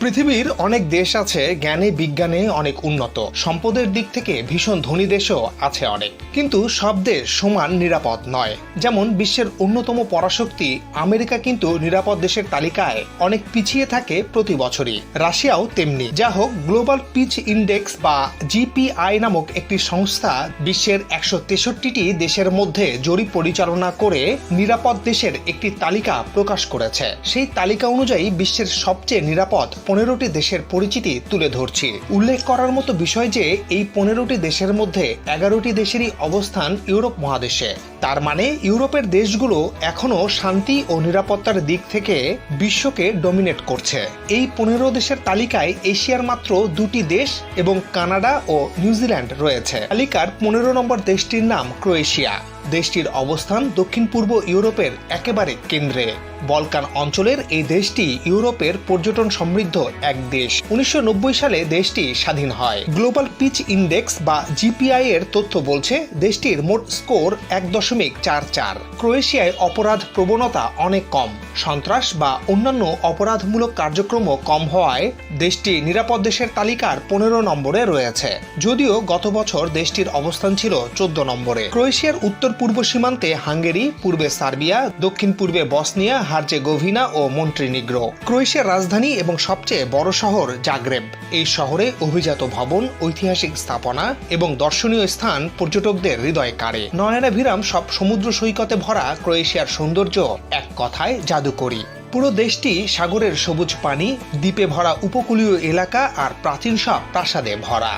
পৃথিবীর অনেক দেশ আছে, জ্ঞানে, বিজ্ঞানে অনেক উন্নত। সম্পদের দিক থেকে ভীষণ ধনী দেশও আছে অনেক। কিন্তু সব দেশ সমান নিরাপদ নয়। যেমন বিশ্বের অন্যতম পরাশক্তি আমেরিকা কিন্তু নিরাপদ দেশের তালিকায় অনেক পিছিয়ে থাকে প্রতি বছরই। রাশিয়াও তেমনি। যা হোক গ্লোবাল পিচ ইন্ডেক্স বা জিপিআই নামক একটি সংস্থা বিশ্বের একশো তেষট্টিটি দেশের মধ্যে জরিপ পরিচালনা করে নিরাপদ দেশের একটি তালিকা প্রকাশ করেছে। সেই তালিকা অনুযায়ী বিশ্বের সবচেয়ে নিরাপদ পনেরোটি দেশের পরিচিতি তুলে ধরছি। উল্লেখ করার মতো বিষয় যে, এই পনেরোটি দেশের মধ্যে এগারোটি দেশেরই অবস্থান ইউরোপ মহাদেশে। তার মানে ইউরোপের দেশগুলো এখনও শান্তি ও নিরাপত্তার দিক থেকে বিশ্বকে ডমিনেট করছে। এই পনেরো দেশের তালিকায় এশিয়ার মাত্র দুটি দেশ এবং কানাডা ও নিউজিল্যান্ড রয়েছে। তালিকার পনেরো নম্বর দেশটির নাম ক্রোয়েশিয়া। দেশটির অবস্থান দক্ষিণ পূর্ব ইউরোপের একেবারে কেন্দ্রে। বলকান অঞ্চলের এই দেশটি ইউরোপের পর্যটন সমৃদ্ধ এক দেশ। উনিশশো নব্বই সালে দেশটি স্বাধীন হয়। গ্লোবাল পিচ ইন্ডেক্স বা জিপিআই এর তথ্য বলছে, দেশটির মোট স্কোর এক দশমিক চার চার। ক্রোয়েশিয়ায় অপরাধ প্রবণতা অনেক কম। সন্ত্রাস বা অন্যান্য অপরাধমূলক কার্যক্রমও কম হওয়ায় দেশটি নিরাপদ দেশের তালিকার পনেরো নম্বরে রয়েছে। যদিও গত বছর দেশটির অবস্থান ছিল চোদ্দ নম্বরে। ক্রোয়েশিয়ার উত্তর পূর্ব সীমান্তে হাঙ্গেরি, পূর্বে সার্বিয়া দক্ষিণ পূর্বে বসনিয়া, হার্জেগোভিনা ও মন্ট্রিনিগ্রো। ক্রোয়েশিয়ার রাজধানী এবং সবচেয়ে বড় শহর জাগ্রেব। এই শহরে অভিজাত ভবন, ঐতিহাসিক স্থাপনা এবং দর্শনীয় স্থান পর্যটকদের হৃদয় কাড়ে নয়নাভিরাম সব সমুদ্র সৈকতে ভরা ক্রোয়েশিয়ার সৌন্দর্য এক কথায় জাদুকরী। পুরো দেশটি সাগরের সবুজ পানি, দ্বীপে ভরা উপকূলীয় এলাকা আর প্রাচীন সব প্রাসাদে ভরা।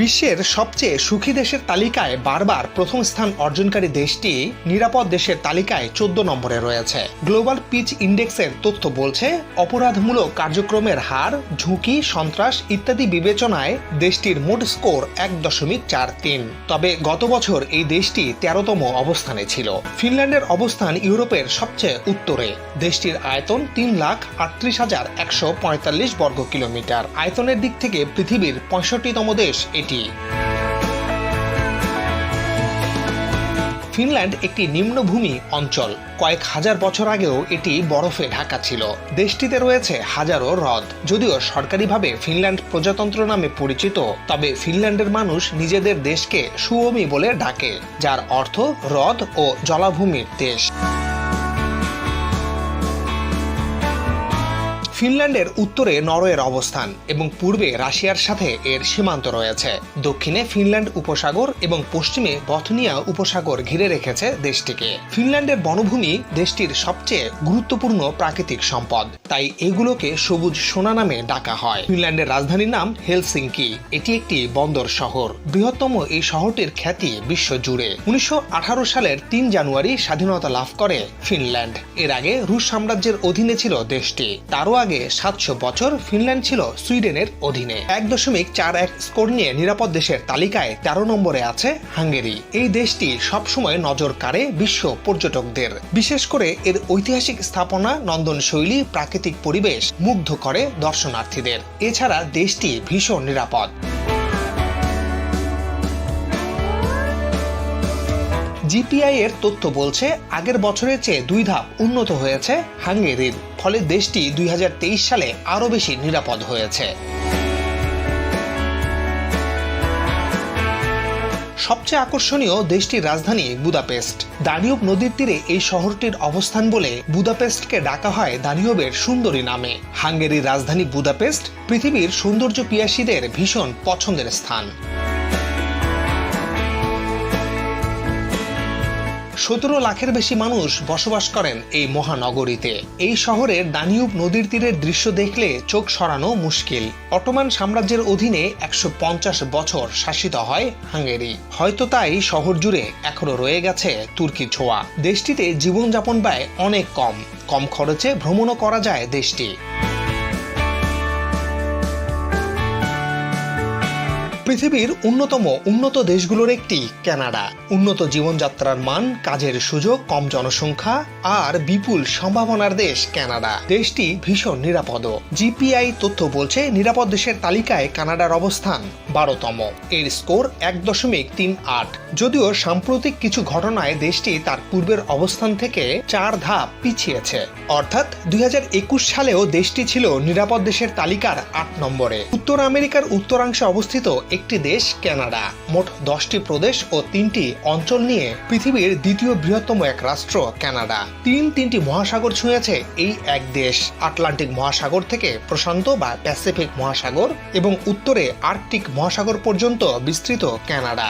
বিশ্বের সবচেয়ে সুখী দেশের তালিকায় বারবার প্রথম স্থান অর্জনকারী দেশটি নিরাপদ দেশের তালিকায় চোদ্দ নম্বরে রয়েছে। গ্লোবাল পিচ ইন্ডেক্সের তথ্য বলছে, অপরাধমূলক কার্যক্রমের হার, ঝুঁকি, সন্ত্রাস ইত্যাদি বিবেচনায় দেশটির মোট স্কোর এক দশমিক চার তিন। তবে গত বছর এই দেশটি তেরোতম অবস্থানে ছিল। ফিনল্যান্ডের অবস্থান ইউরোপের সবচেয়ে উত্তরে। দেশটির আয়তন তিন লাখ আটত্রিশ হাজার একশো পঁয়তাল্লিশ বর্গ কিলোমিটার আয়তনের দিক থেকে পৃথিবীর পঁয়ষট্টিতম দেশ এটি। ফিনল্যান্ড একটি নিম্নভূমি অঞ্চল। কয়েক হাজার বছর আগেও এটি বরফে ঢাকা ছিল। দেশটিতে রয়েছে হাজারো হ্রদ। যদিও সরকারিভাবে ফিনল্যান্ড প্রজাতন্ত্র নামে পরিচিত, তবে ফিনল্যান্ডের মানুষ নিজেদের দেশকে সুয়মি বলে ডাকে, যার অর্থ হ্রদ ও জলাভূমির দেশ। ফিনল্যান্ডের উত্তরে নরওয়ের অবস্থান এবং পূর্বে রাশিয়ার সাথে এর সীমান্ত রয়েছে। দক্ষিণে ফিনল্যান্ড উপসাগর এবং পশ্চিমে বথনিয়া উপসাগর ঘিরে রেখেছে দেশটিকে। ফিনল্যান্ডের বনভূমি দেশটির সবচেয়ে গুরুত্বপূর্ণ প্রাকৃতিক সম্পদ। তাই এগুলোকে সবুজ সোনা নামে ডাকা হয়। ফিনল্যান্ডের রাজধানীর নাম হেলসিঙ্কি। এটি একটি বন্দর শহর। বৃহত্তম এই শহরটির খ্যাতি বিশ্বজুড়ে উনিশশো সালের তিন জানুয়ারি স্বাধীনতা লাভ করে ফিনল্যান্ড। এর আগে রুশ সাম্রাজ্যের অধীনে ছিল দেশটি। তারও আগে সাতশো বছর ফিনল্যান্ড ছিল সুইডেনের অধীনে। এক দশমিক চার এক স্কোর নিয়ে নিরাপদ দেশের তালিকায় তেরো নম্বরে আছে হাঙ্গেরি। এই দেশটি সবসময় নজর কাড়ে বিশ্ব পর্যটকদের। বিশেষ করে এর ঐতিহাসিক স্থাপনা নন্দন শৈলী প্রাকৃতিক পরিবেশ মুগ্ধ করে দর্শনার্থীদের। এছাড়া দেশটি ভীষণ নিরাপদ। জিপিআই এর তথ্য বলছে, আগের বছরের চেয়ে দুই ধাপ উন্নত হয়েছে হাঙ্গেরির। ফলে দেশটি দুই হাজার তেইশ সালে আরও বেশি নিরাপদ হয়েছে। সবচেয়ে আকর্ষণীয় দেশটির রাজধানী বুদাপেস্ট। দানিউব নদীর তীরে এই শহরটির অবস্থান বলে বুদাপেস্টকে ডাকা হয় দানিউবের সুন্দরী নামে। হাঙ্গেরির রাজধানী বুদাপেস্ট পৃথিবীর সৌন্দর্য পিয়াসীদের ভীষণ পছন্দের স্থান। সতেরো লাখের বেশি মানুষ বসবাস করেন এই মহানগরীতে। এই শহরের দানিউব নদীর তীরের দৃশ্য দেখলে চোখ সরানো মুশকিল। অটোমান সাম্রাজ্যের অধীনে একশো পঞ্চাশ বছর শাসিত হয় হাঙ্গেরি। হয়তো তাই শহর জুড়ে এখনও রয়ে গেছে তুর্কি ছোঁয়া। দেশটিতে জীবনযাপন ব্যয় অনেক কম। কম খরচে ভ্রমণও করা যায় দেশটি। পৃথিবীর অন্যতম উন্নত দেশগুলোর একটি কানাডা। উন্নত জীবনযাত্রার মান, কাজের সুযোগ, কম জনসংখ্যা আর বিপুল সম্ভাবনার দেশ কানাডা। দেশটি ভীষণ নিরাপদ। জিপিআই তথ্য বলছে, নিরাপদ দেশের তালিকায় কানাডার অবস্থান বারোতম। এর স্কোর এক দশমিক তিন আট। যদিও সাম্প্রতিক কিছু ঘটনায় দেশটি তার পূর্বের অবস্থান থেকে চার ধাপ পিছিয়েছে। অর্থাৎ দুই হাজার একুশ সালেও দেশটি ছিল নিরাপদ দেশের তালিকার আট নম্বরে। উত্তর আমেরিকার উত্তরাংশে অবস্থিত একটি দেশ কানাডা। মোট দশটি প্রদেশ ও তিনটি অঞ্চল নিয়ে পৃথিবীর দ্বিতীয় বৃহত্তম এক রাষ্ট্র কানাডা। তিন তিনটি মহাসাগর ছুঁয়েছে এই এক দেশ। আটলান্টিক মহাসাগর থেকে প্রশান্ত বা প্যাসিফিক মহাসাগর এবং উত্তরে আর্কটিক মহাসাগর পর্যন্ত বিস্তৃত কানাডা।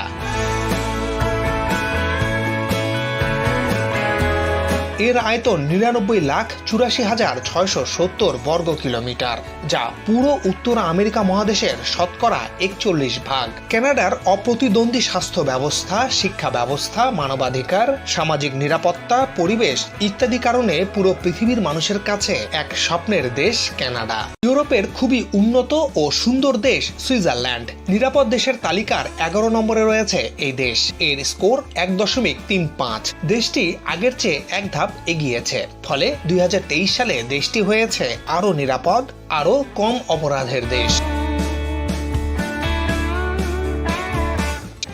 এর আয়তন নিরানব্বই লাখ চুরাশি হাজার ছয়শো সত্তর বর্গ কিলোমিটার, যা পুরো উত্তর আমেরিকা মহাদেশের শতকরা একচল্লিশ ভাগ। কানাডার অপ্রতিদ্বন্দ্বী স্বাস্থ্য ব্যবস্থা, শিক্ষা ব্যবস্থা, মানবাধিকার, সামাজিক নিরাপত্তা, পরিবেশ ইত্যাদি কারণে পুরো পৃথিবীর মানুষের কাছে এক স্বপ্নের দেশ কানাডা। ইউরোপের খুবই উন্নত ও সুন্দর দেশ সুইজারল্যান্ড। নিরাপদ দেশের তালিকার এগারো নম্বরে রয়েছে এই দেশ। এর স্কোর এক দশমিক তিন পাঁচ। দেশটি আগের চেয়ে এক ধাপ এগিয়েছে। ফলে দুই হাজার তেইশ সালে দেশটি হয়েছে আরও নিরাপদ আরও কম অপরাধের দেশ।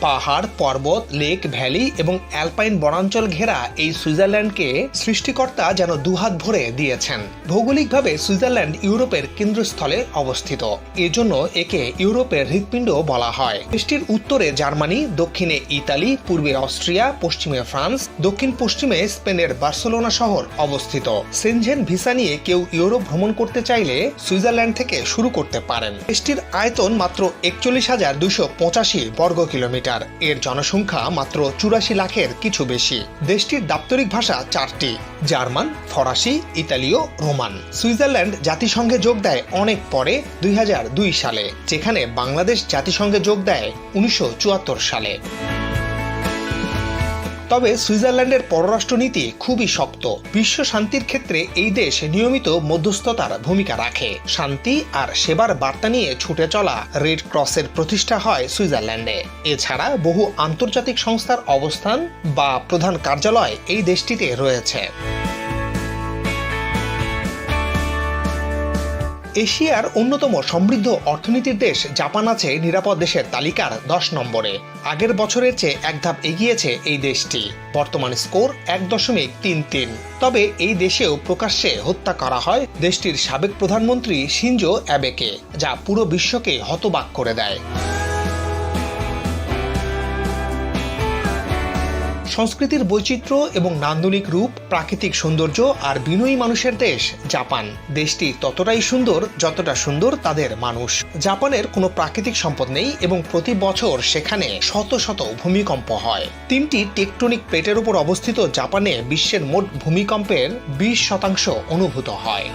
পাহাড়, পর্বত, লেক, ভ্যালি এবং অ্যালপাইন বনাঞ্চল ঘেরা এই সুইজারল্যান্ডকে সৃষ্টিকর্তা যেন দুহাত ভরে দিয়েছেন। ভৌগোলিকভাবে সুইজারল্যান্ড ইউরোপের কেন্দ্রস্থলে অবস্থিত। এজন্য একে ইউরোপের হৃৎপিণ্ড বলা হয়। দেশটির উত্তরে জার্মানি, দক্ষিণে ইতালি পূর্বে অস্ট্রিয়া, পশ্চিমে ফ্রান্স দক্ষিণ পশ্চিমে স্পেনের বার্সেলোনা শহর অবস্থিত। সেনজেন ভিসা নিয়ে কেউ ইউরোপ ভ্রমণ করতে চাইলে সুইজারল্যান্ড থেকে শুরু করতে পারেন। দেশটির আয়তন মাত্র একচল্লিশ হাজার দুশো পঁচাশি বর্গ কিলোমিটার এর জনসংখ্যা মাত্র চুরাশি লাখের কিছু বেশি। দেশটির দাপ্তরিক ভাষা চারটি, জার্মান, ফরাসি, ইতালীয়, রোমান। সুইজারল্যান্ড জাতিসংঘে যোগ দেয় অনেক পরে, দুই হাজার দুই সালে, যেখানে বাংলাদেশ জাতিসংঘে যোগ দেয় উনিশশো চুয়াত্তর সালে। তবে সুইজারল্যান্ডের পররাষ্ট্রনীতি খুবই শক্ত। বিশ্ব শান্তির ক্ষেত্রে এই দেশ নিয়মিত মধ্যস্থতার ভূমিকা রাখে। শান্তি আর সেবার বার্তা নিয়ে ছুটে চলা রেড ক্রসের প্রতিষ্ঠা হয় সুইজারল্যান্ডে। এছাড়া বহু আন্তর্জাতিক সংস্থার অবস্থান বা প্রধান কার্যালয় এই দেশটিতে রয়েছে। এশিয়ার অন্যতম সমৃদ্ধ অর্থনীতির দেশ জাপান আছে নিরাপদ দেশের তালিকার দশ নম্বরে। আগের বছরের চেয়ে এক ধাপ এগিয়েছে এই দেশটি। বর্তমান স্কোর এক দশমিক তিন তিন। তবে এই দেশেও প্রকাশ্যে হত্যা করা হয় দেশটির সাবেক প্রধানমন্ত্রী সিনজো অ্যাবেকে, যা পুরো বিশ্বকে হতবাক করে দেয়। সংস্কৃতির বৈচিত্র্য এবং নান্দনিক রূপ, প্রাকৃতিক সৌন্দর্য আর বিনয়ী মানুষের দেশ, জাপান। দেশটি ততটাই সুন্দর যতটা সুন্দর তাদের মানুষ। জাপানের কোনো প্রাকৃতিক সম্পদ নেই এবং প্রতি বছর সেখানে শত শত ভূমিকম্প হয়। তিনটি টেকটনিক প্লেটের উপর অবস্থিত জাপানে বিশ্বের মোট ভূমিকম্পের বিশ শতাংশ অনুভূত হয়।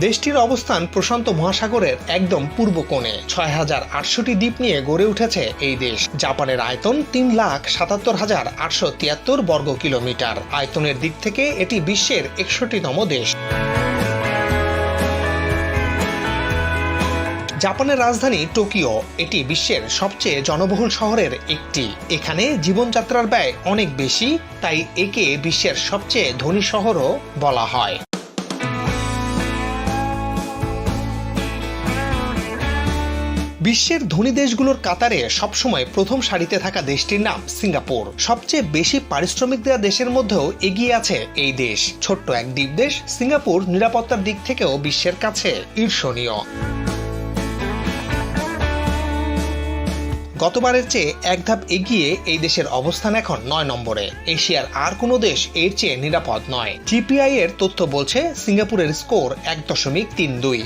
দেশটির অবস্থান প্রশান্ত মহাসাগরের একদম পূর্ব কোণে। ছয় হাজার আটশোটি দ্বীপ নিয়ে গড়ে উঠেছে এই দেশ। জাপানের আয়তন তিন লাখ সাতাত্তর হাজার আটশো তিয়াত্তর বর্গ কিলোমিটার। আয়তনের দিক থেকে এটি বিশ্বের একষট্টিতম দেশ। জাপানের রাজধানী টোকিও, এটি বিশ্বের সবচেয়ে জনবহুল শহরের একটি। এখানে জীবনযাত্রার ব্যয় অনেক বেশি, তাই একে বিশ্বের সবচেয়ে ধনী শহরও বলা হয়। বিশ্বের ধনী দেশগুলোর কাতারে সবসময় প্রথম সারিতে থাকা দেশটির নাম সিঙ্গাপুর। সবচেয়ে বেশি পারিশ্রমিক দেওয়া দেশের মধ্যেও এগিয়ে আছে এই দেশ। ছোট্ট এক দ্বীপ দেশ, সিঙ্গাপুর নিরাপত্তার দিক থেকেও বিশ্বের কাছে ঈর্ষণীয়। গতবারের চেয়ে এক ধাপ এগিয়ে এই দেশের অবস্থান এখন নয় নম্বরে। এশিয়ার আর কোনো দেশ এর চেয়ে নিরাপদ নয়। জিপিআই এর তথ্য বলছে, সিঙ্গাপুরের স্কোর এক দশমিক তিন দুই।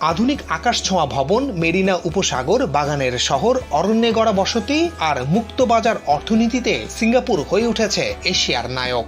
আধুনিক আকাশ ছোঁয়া ভবন, মেরিনা উপসাগর, বাগানের শহর অরণ্যে গড়া বসতি আর মুক্তবাজার অর্থনীতিতে সিঙ্গাপুর হয়ে উঠেছে এশিয়ার নায়ক।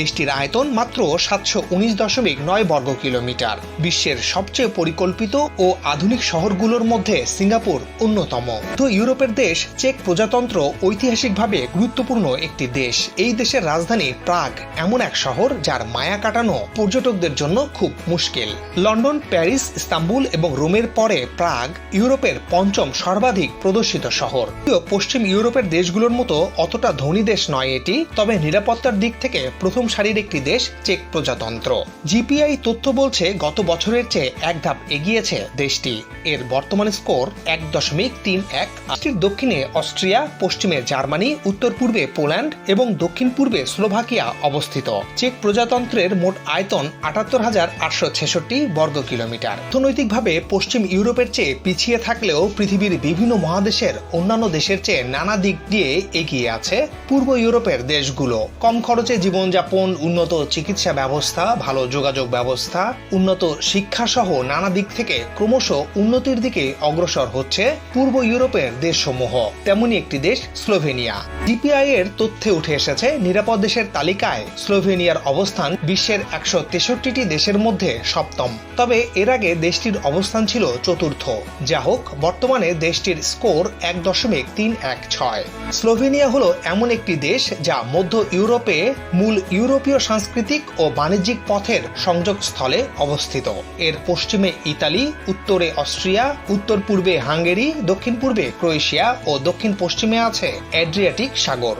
দেশটির আয়তন মাত্র সাতশো উনিশ দশমিক নয় বর্গ কিলোমিটার। বিশ্বের সবচেয়ে পরিকল্পিত ও আধুনিক শহরগুলোর মধ্যে সিঙ্গাপুর অন্যতম। তো ইউরোপের দেশ চেক প্রজাতন্ত্র ঐতিহাসিকভাবে গুরুত্বপূর্ণ একটি দেশ। এই দেশের রাজধানী প্রাগ এমন এক শহর যার মায়া কাটানো পর্যটকদের জন্য খুব মুশকিল। লন্ডন, প্যারিস, ইস্তাম্বুল এবং রোমের পরে প্রাগ ইউরোপের পঞ্চম সর্বাধিক প্রদর্শিত শহর। পশ্চিম ইউরোপের দেশগুলোর মতো অতটা ধনী দেশ নয় এটি, তবে নিরাপত্তার দিক থেকে প্রথম সারির একটি দেশ চেক প্রজাতন্ত্র। জিপিআই তথ্য বলছে, গত বছরের চেয়ে এক ধাপ এগিয়েছে দেশটি। এর বর্তমান স্কোর এক দশমিক তিন এক। দক্ষিণে অস্ট্রিয়া, পশ্চিমে জার্মানি উত্তর পূর্বে পোল্যান্ড এবং দক্ষিণ পূর্বে স্লোভাকিয়া অবস্থিত। চেক প্রজাতন্ত্রের মোট আয়তন আটাত্তর হাজার আটশো ছেষট্টি বর্গ কিলোমিটার। অর্থনৈতিকভাবে পশ্চিম ইউরোপের চেয়ে পিছিয়ে থাকলেও পৃথিবীর বিভিন্ন মহাদেশের অন্যান্য দেশের চেয়ে নানা দিক দিয়ে এগিয়ে আছে পূর্ব ইউরোপের দেশগুলো। কম খরচে জীবনযাপন উন্নত চিকিৎসা ব্যবস্থা, ভালো যোগাযোগ ব্যবস্থা, উন্নত শিক্ষা সহ নানা দিক থেকে ক্রমশ উন্নতির দিকে অগ্রসর হচ্ছে পূর্ব ইউরোপের দেশসমূহ। তেমনি একটি দেশ স্লোভেনিয়া। ডিপিআই এর তথ্যে উঠে এসেছে, নিরাপদ দেশের তালিকায় স্লোভেনিয়ার অবস্থান বিশ্বের একশো তেষট্টিটি দেশের মধ্যে সপ্তম। তবে এর আগে দেশটির অবস্থান ছিল চতুর্থ। যা হোক, বর্তমানে দেশটির স্কোর এক দশমিক তিন এক ছয়। স্লোভেনিয়া হলো এমন একটি দেশ যা মধ্য ইউরোপে মূল ইউরোপীয় সাংস্কৃতিক ও বাণিজ্যিক পথের সংযোগস্থলে অবস্থিত। এর পশ্চিমে ইতালি, উত্তরে অস্ট্রিয়া উত্তর পূর্বে হাঙ্গেরি দক্ষিণ পূর্বে ক্রোয়েশিয়া ও দক্ষিণ পশ্চিমে আছে অ্যাড্রিয়াটিক সাগর।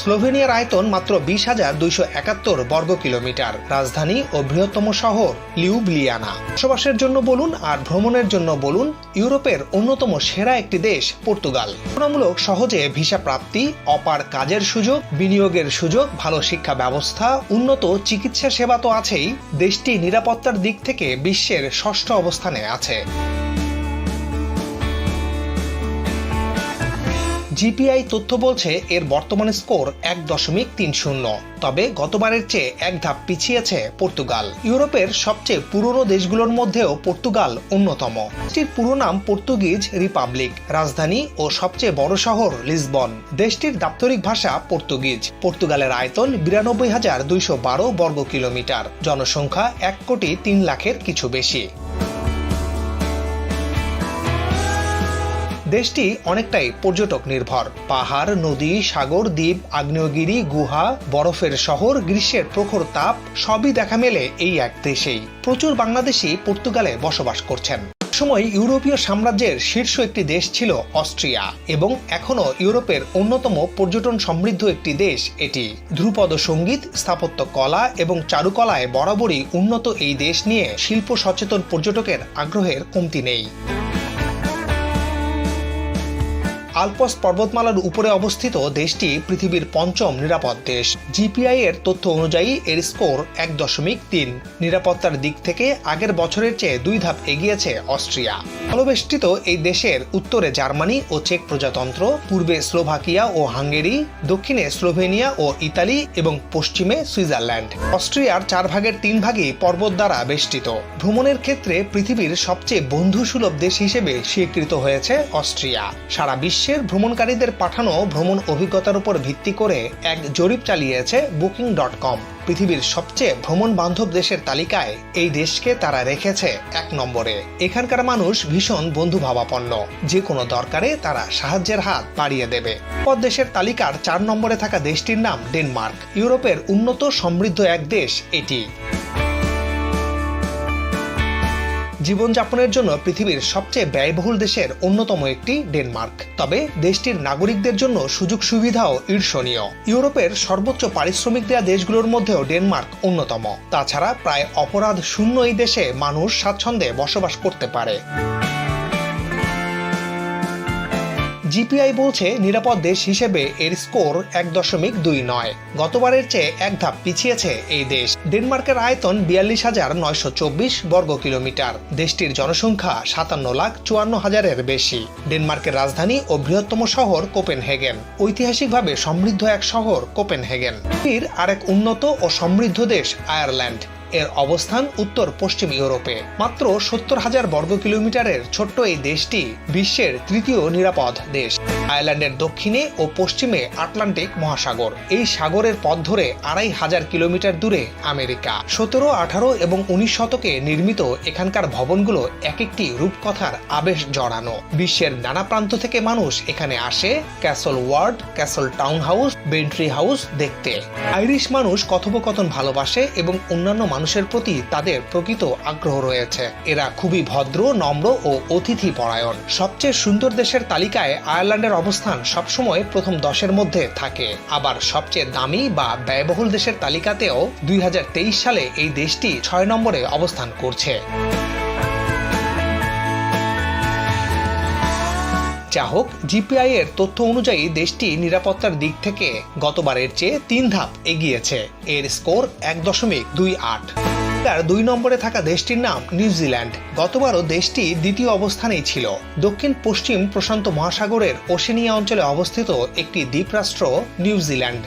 স্লোভেনিয়ার আয়তন মাত্র বিশ হাজার দুইশো একাত্তর বর্গ কিলোমিটার। রাজধানী ও বৃহত্তম শহর লিউবলিয়ানা। বসবাসের জন্য বলুন আর ভ্রমণের জন্য বলুন ইউরোপের অন্যতম সেরা একটি দেশ, পর্তুগাল। তুলনামূলক সহজে ভিসা প্রাপ্তি, অপার কাজের সুযোগ, বিনিয়োগের সুযোগ, ভালো শিক্ষা ব্যবস্থা, উন্নত চিকিৎসা সেবা তো আছেই, দেশটি নিরাপত্তার দিক থেকে বিশ্বের ষষ্ঠ অবস্থানে আছে। জিপিআই তথ্য বলছে, এর বর্তমান স্কোর এক দশমিক তিন শূন্য। তবে গতবারের চেয়ে এক ধাপ পিছিয়েছে পর্তুগাল। ইউরোপের সবচেয়ে পুরনো দেশগুলোর মধ্যেও পর্তুগাল অন্যতম। দেশটির পুরো নাম পর্তুগিজ রিপাবলিক, রাজধানী ও সবচেয়ে বড় শহর লিসবন। দেশটির দাপ্তরিক ভাষা পর্তুগিজ। পর্তুগালের আয়তন বিরানব্বই হাজার দুইশো বারো বর্গ কিলোমিটার জনসংখ্যা এক কোটি তিন লাখের কিছু বেশি। দেশটি অনেকটাই পর্যটক নির্ভর পাহাড়, নদী, সাগর, দ্বীপ, আগ্নেয়গিরি, গুহা, বরফের শহর, গ্রীষ্মের প্রখর তাপ, সবই দেখা মেলে এই এক দেশেই। প্রচুর বাংলাদেশি পর্তুগালে বসবাস করছেন। সময় ইউরোপীয় সাম্রাজ্যের শীর্ষ একটি দেশ ছিল অস্ট্রিয়া এবং এখনও ইউরোপের অন্যতম পর্যটন সমৃদ্ধ একটি দেশ এটি। ধ্রুপদ সংগীত, স্থাপত্য কলা এবং চারুকলায় বরাবরই উন্নত এই দেশ নিয়ে শিল্প সচেতন পর্যটকের আগ্রহের কমতি নেই। আলপস পর্বতমালার উপরে অবস্থিত দেশটি পৃথিবীর পঞ্চম নিরাপদ দেশ। জিপিআই এর তথ্য অনুযায়ী এর স্কোর এক দশমিক তিন। নিরাপত্তার দিক থেকে আগের বছরের চেয়ে দুই ধাপ এগিয়েছে অস্ট্রিয়া। জলবেষ্টিত এই দেশের উত্তরে জার্মানি ও চেক প্রজাতন্ত্র, পূর্বে স্লোভাকিয়া ও হাঙ্গেরি, দক্ষিণে স্লোভেনিয়া ও ইতালি এবং পশ্চিমে সুইজারল্যান্ড। অস্ট্রিয়ার চার ভাগের তিন ভাগই পর্বত দ্বারা বেষ্টিত। ভ্রমণের ক্ষেত্রে পৃথিবীর সবচেয়ে বন্ধুসুলভ দেশ হিসেবে স্বীকৃত হয়েছে অস্ট্রিয়া। সারা বিশ্বের ভ্রমণকারীদের পাঠানো ভ্রমণ অভিজ্ঞতার উপর ভিত্তি করে এক জরিপ চালিয়েছে বুকিং ডট কম পৃথিবীর সবচেয়ে ভ্রমণ বান্ধব দেশের তালিকায় এই দেশকে তারা রেখেছে এক নম্বরে। এখানকার মানুষ ভীষণ বন্ধুভাবাপন্ন। যে কোনো দরকারে তারা সাহায্যের হাত বাড়িয়ে দেবে। পদ দেশের তালিকার চার নম্বরে থাকা দেশটির নাম ডেনমার্ক। ইউরোপের উন্নত সমৃদ্ধ এক দেশ এটি। জীবনযাপনের জন্য পৃথিবীর সবচেয়ে ব্যয়বহুল দেশের অন্যতম একটি ডেনমার্ক। তবে দেশটির নাগরিকদের জন্য সুযোগ সুবিধাও ঈর্ষণীয়। ইউরোপের সর্বোচ্চ পারিশ্রমিক দেয়া দেশগুলোর মধ্যেও ডেনমার্ক অন্যতম। তাছাড়া প্রায় অপরাধ শূন্য এই দেশে মানুষ স্বাচ্ছন্দ্যে বসবাস করতে পারে। জিপিআই বলছে, নিরাপদ দেশ হিসেবে এর স্কোর এক দশমিক দুই নয়। গতবারের চেয়ে এক ধাপ পিছিয়েছে এই দেশ। ডেনমার্কের আয়তন বিয়াল্লিশ হাজার নয়শো চব্বিশ বর্গ কিলোমিটার। দেশটির জনসংখ্যা সাতান্ন লাখ চুয়ান্ন হাজারের বেশি। ডেনমার্কের রাজধানী ও বৃহত্তম শহর কোপেনহেগেন। ঐতিহাসিকভাবে সমৃদ্ধ এক শহর কোপেনহেগেন। এর আরেক উন্নত ও সমৃদ্ধ দেশ আয়ারল্যান্ড। এর অবস্থান উত্তর পশ্চিম ইউরোপে। মাত্র সত্তর হাজার বর্গ কিলোমিটারের ছোট্ট এই দেশটি বিশ্বের তৃতীয় নিরাপদ দেশ। আয়ারল্যান্ডের দক্ষিণে ও পশ্চিমে আটলান্টিক মহাসাগর। এই সাগরের পথ ধরে আড়াই হাজার কিলোমিটার দূরে আমেরিকা। সতেরো, আঠারো এবং উনিশ শতকে নির্মিত এখানকার ভবনগুলো এক একটি রূপকথার আবেশ জড়ানো। বিশ্বের নানা প্রান্ত থেকে মানুষ এখানে আসে। Castle ward, castle town house Bantry house দেখতে। আইরিশ মানুষ কথোপকথন ভালোবাসে এবং অন্যান্য মানুষের প্রতি তাদের প্রকৃত আগ্রহ রয়েছে। এরা খুবই ভদ্র, নম্র ও অতিথি পরায়ণ। সবচেয়ে সুন্দর দেশের তালিকায় আয়ারল্যান্ডের অবস্থান সবসময় প্রথম দশের মধ্যে থাকে। আবার সবচেয়ে দামি বা ব্যয়বহুল দেশের তালিকাতেও দুই হাজার তেইশ সালে এই দেশটি ছয় নম্বরে অবস্থান করছে। যা হোক জিপিআই এর তথ্য অনুযায়ী দেশটি নিরাপত্তার দিক থেকে গতবারের চেয়ে তিন ধাপ এগিয়েছে। এর স্কোর এক দশমিক দুই আট। তার দুই নম্বরে থাকা দেশটির নাম নিউজিল্যান্ড গতবারও দেশটি দ্বিতীয় অবস্থানেই ছিল। দক্ষিণ পশ্চিম প্রশান্ত মহাসাগরের ওশেনিয়া অঞ্চলে অবস্থিত একটি দ্বীপরাষ্ট্র নিউজিল্যান্ড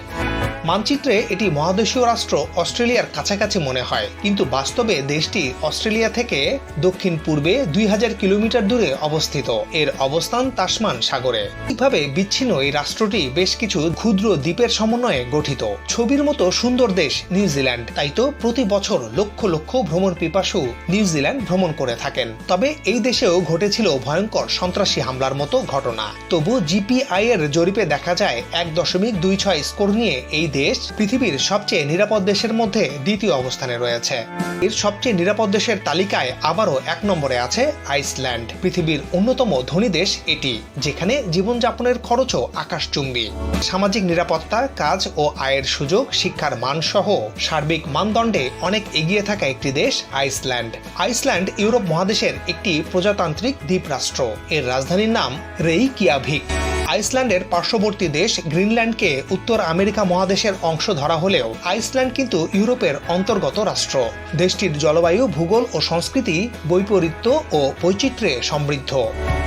মানচিত্রে এটি মহাদেশীয় রাষ্ট্র অস্ট্রেলিয়ার কাছাকাছি মনে হয়। কিন্তু বাস্তবে দেশটি অস্ট্রেলিয়া থেকে দক্ষিণ পূর্বে দুই হাজার কিলোমিটার দূরে অবস্থিত। এর অবস্থান তাসমান সাগরে। ঠিকভাবে বিচ্ছিন্ন এই রাষ্ট্রটি বেশ কিছু ক্ষুদ্র দ্বীপের সমন্বয়ে গঠিত। ছবির মতো সুন্দর দেশ নিউজিল্যান্ড। তাই তো প্রতি বছর লক্ষ লক্ষ ভ্রমণ পিপাসু নিউজিল্যান্ড ভ্রমণ করে থাকেন। তবে এই দেশেও ঘটেছিল ভয়ঙ্কর সন্ত্রাসী হামলার মতো ঘটনা। তবু জিপিআই এর জরিপে দেখা যায়, এক দশমিক দুই ছয় স্কোর নিয়ে এই দেশ পৃথিবীর সবচেয়ে নিরাপদ দেশের মধ্যে দ্বিতীয় অবস্থানে রয়েছে। এর সবচেয়ে নিরাপদ দেশের তালিকায় আবারও এক নম্বরে আছে আইসল্যান্ড, পৃথিবীর অন্যতম ধনী দেশ এটি, যেখানে জীবনযাপনের খরচও আকাশচুম্বী। সামাজিক নিরাপত্তা, কাজ ও আয়ের সুযোগ, শিক্ষার মান সহ সার্বিক মানদণ্ডে অনেক এগিয়ে থাকা একটি দেশ আইসল্যান্ড। আইসল্যান্ড ইউরোপ মহাদেশের একটি প্রজাতান্ত্রিক দ্বীপরাষ্ট্র। এর রাজধানীর নাম রেই কিয়াভিক আইসল্যান্ডের পার্শ্ববর্তী দেশ গ্রিনল্যান্ডকে উত্তর আমেরিকা মহাদেশের অংশ ধরা হলেও আইসল্যান্ড কিন্তু ইউরোপের অন্তর্গত রাষ্ট্র। দেশটির জলবায়ু, ভূগোল ও সংস্কৃতি, বৈপরীত্য ও বৈচিত্র্যে সমৃদ্ধ।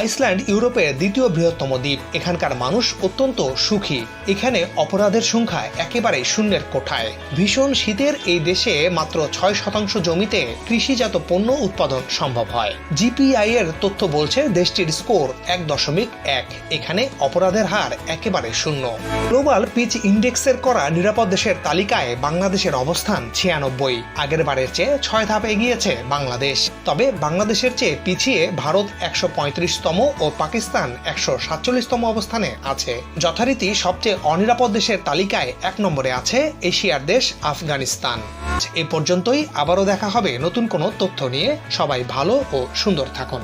আইসল্যান্ড ইউরোপের দ্বিতীয় বৃহত্তম দ্বীপ। এখানকার মানুষ অত্যন্ত সুখী। এখানে অপরাধের সংখ্যা একেবারে শূন্যের কোঠায়। ভীষণ শীতের এই দেশে মাত্র ছয় শতাংশ জমিতে কৃষিজাত পণ্য উৎপাদন সম্ভব হয়। জিপিআই এর তথ্য বলছে, দেশটির স্কোর এক দশমিক এক। এখানে অপরাধের হার একেবারে শূন্য। গ্লোবাল পিচ ইন্ডেক্সের করা নিরাপদ দেশের তালিকায় বাংলাদেশের অবস্থান ছিয়ানব্বই। আগের বারের চেয়ে ছয় ধাপ এগিয়েছে বাংলাদেশ। তবে বাংলাদেশের চেয়ে পিছিয়ে ভারত একশো পঁয়ত্রিশতম ও পাকিস্তান একশো সাতচল্লিশতম অবস্থানে আছে। যথারীতি সবচেয়ে অনিরাপদ দেশের তালিকায় এক নম্বরে আছে এশিয়ার দেশ আফগানিস্তান। এ পর্যন্তই আবারও দেখা হবে নতুন কোনো তথ্য নিয়ে। সবাই ভালো ও সুন্দর থাকুন।